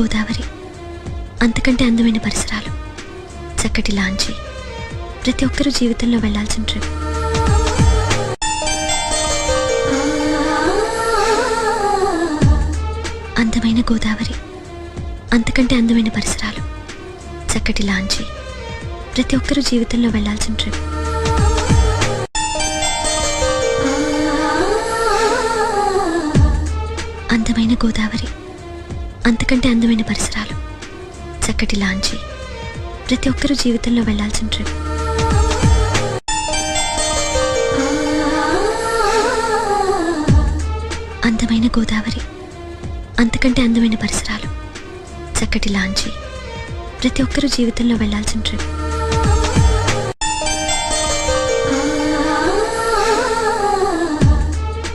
గోదావరి. అంతకంటే అందమైన పరిసరాలు. చక్కటి లాంచి ప్రతి ఒక్కరూ జీవితంలో వెళ్ళాల్సిన ట్రిప్. అందమైన గోదావరి. అంతకంటే అందమైన పరిసరాలు. చక్కటి లాంచి ప్రతి ఒక్కరూ జీవితంలో వెళ్ళాల్సిన ట్రిప్. అందమైన గోదావరి. అంతకంటే అందమైన పరిసరాలు. చక్కటి లాంచి ప్రతి ఒక్కరూ జీవితంలో వెళ్ళాల్సిన ట్రిప్. అందమైన గోదావరి. అంతకంటే అందమైన పరిసరాలు. చక్కటి లాంచి ప్రతి ఒక్కరూ జీవితంలో వెళ్ళాల్సిన ట్రిప్.